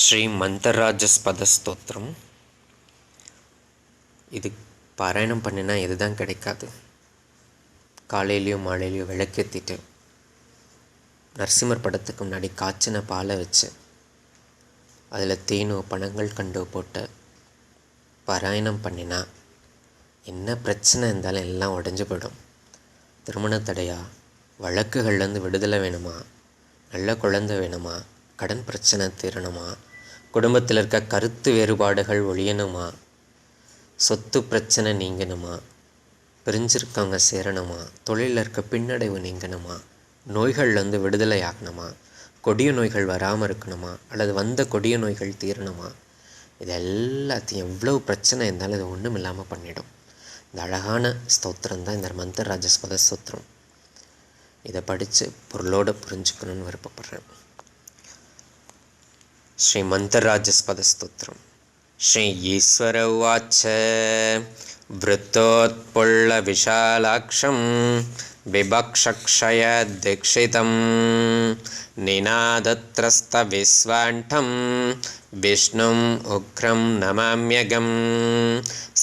ஸ்ரீ மந்தராஜஸ்பத இது பாராயணம் பண்ணினா இதுதான் கிடைக்காது. காலையிலையும் மாலையிலையும் விளக்கேற்றிட்டு நரசிம்மர் படத்துக்கு முன்னாடி காய்ச்சின பாலை வச்சு அதில் தேனோ பணங்கள் கண்டோ போட்டு பாராயணம் பண்ணினா என்ன பிரச்சனை இருந்தாலும் எல்லாம் உடஞ்சி போயிடும். திருமண தடையா? வழக்குகள்லேருந்து விடுதலை வேணுமா? நல்ல குழந்தை வேணுமா? கடன் பிரச்சனை தீரணுமா? குடும்பத்தில் இருக்க கருத்து வேறுபாடுகள் ஒழியணுமா? சொத்து பிரச்சனை நீங்கணுமா? பிரிஞ்சிருக்கவங்க சேரணுமா? தொழிலில் இருக்க பின்னடைவு நீங்கணுமா? நோய்கள்லேருந்து விடுதலை ஆகணுமா கொடிய நோய்கள் வராமல் இருக்கணுமா? அல்லது வந்த கொடிய நோய்கள் தீரணுமா? இது எல்லாத்தையும் எவ்வளோ பிரச்சனை இருந்தாலும் இது ஒன்றும் இல்லாமல் பண்ணிடும். இந்த அழகான ஸ்தோத்திரம் தான் இந்த மந்தராஜஸ்பத ஸ்தோத்திரம் இதை படித்து பொருளோடு புரிஞ்சுக்கணும்னு விருப்பப்படுறேன். श्रीमन्तराजस्पदस्तोत्रं श्री ईश्वर उवाच वृत्तोत्पुल्लविशालाक्षं बिभक्षक्षय दीक्षितम् निनादत्रस्तविश्वाण्ठं विष्णुम् उग्रं नमाम्यगं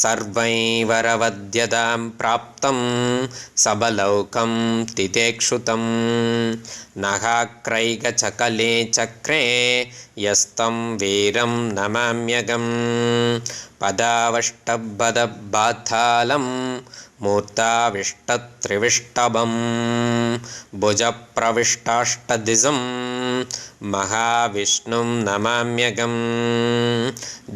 सर्वैवरवद्यतां प्राप्तं सबलौकं तितेक्षुतं नहाक्रैकचकले चक्रे यस्तं वीरं नमाम्यगम् पदावष्टपदबाथालं मूर्ताविष्टत्रिविष्टभं भुजप्रविष्टाष्टदिशं महाविष्णुं नमाम्यगं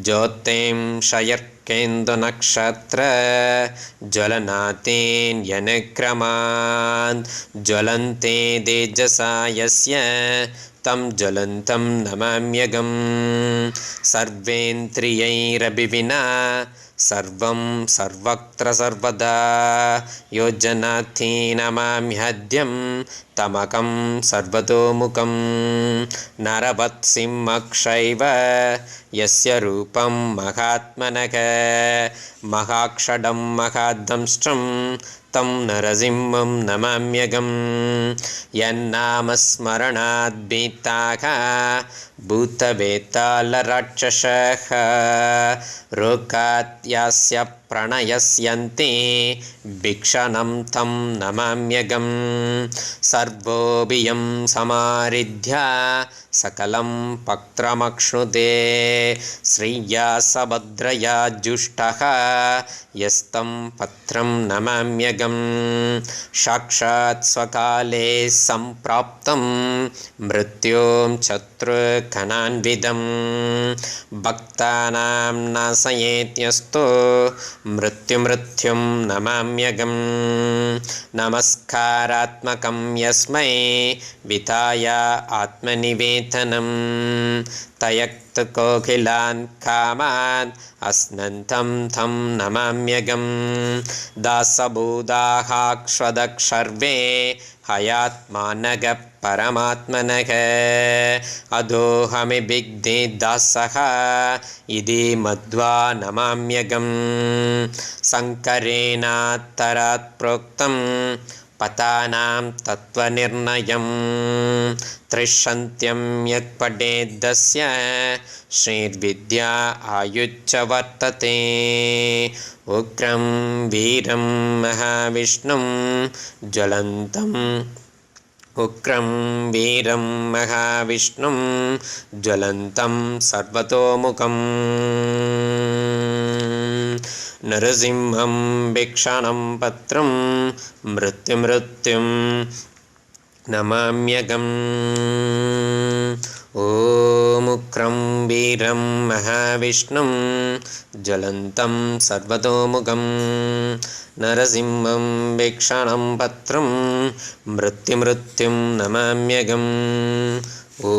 ज्योतिं शयर्केन्दुनक्षत्र ज्वलनातेन्यनुक्रमान् ज्वलन्ते तेजसा यस्य तं ज्वलन्तं नमाम्यगं सर्वेन्द्रियैरभिविना सर्वं सर्वत्र सर्वदा। योजनार्थी नमाम्यद्यं तमकं सर्वतोमुखं नरवत्सिंहक्षैव यस्य रूपं महात्मनः। महाक्षडं महादंष्ट्रं तं नरसिंहं नमाम्यगं यन्नामस्मरणाद्भीताः भूतवेतालराक्षसः रोगात्यास्य प्रणयस्यन्ते। भिक्षणं तं नमाम्यगं। सर्वोऽभियं समारिध्य सकलं पक्त्रमक्ष्णुते। श्रिया सभद्रया जुष्टः यस्तं पत्रं नमाम्यगं। साक्षात् स्वकाले सम्प्राप्तं मृत्युं शत्रुघनान्विदं भक्तानां नाशयेत्यस्तु मृत्युमृत्युं नमाम्यगं नमस्कारात्मकं यस्मै। विताय आत्मनिवेदनं तयक्तकोकिलान् कामान् अस्नन्तं तं नमाम्यगं। दासबोधाहाक्ष्वदक्षर्वे हयात्मानगः परमात्मनः बिग्धे दासः इति मध्वा नमाम्यगं शङ्करेणात्तरात् प्रोक्तं पतानां तत्त्वनिर्णयं त्रिशन्त्यं यत् पठेद्दस्य श्रीर्विद्या आयुच्च वर्तते उग्रं वीरं महाविष्णुं ज्वलन्तम् उग्रं वीरं महाविष्णुं ज्वलन्तं सर्वतोमुखं नरसिंहं भिक्षणं पत्रं मृत्युमृत्युं नमाम्यगम्। ॐमुक्रं वीरं महाविष्णुं ज्वलन्तं सर्वतोमुखं नरसिंहं भिक्षणं पत्रं मृत्युमृत्युं नमाम्यगम्। ॐ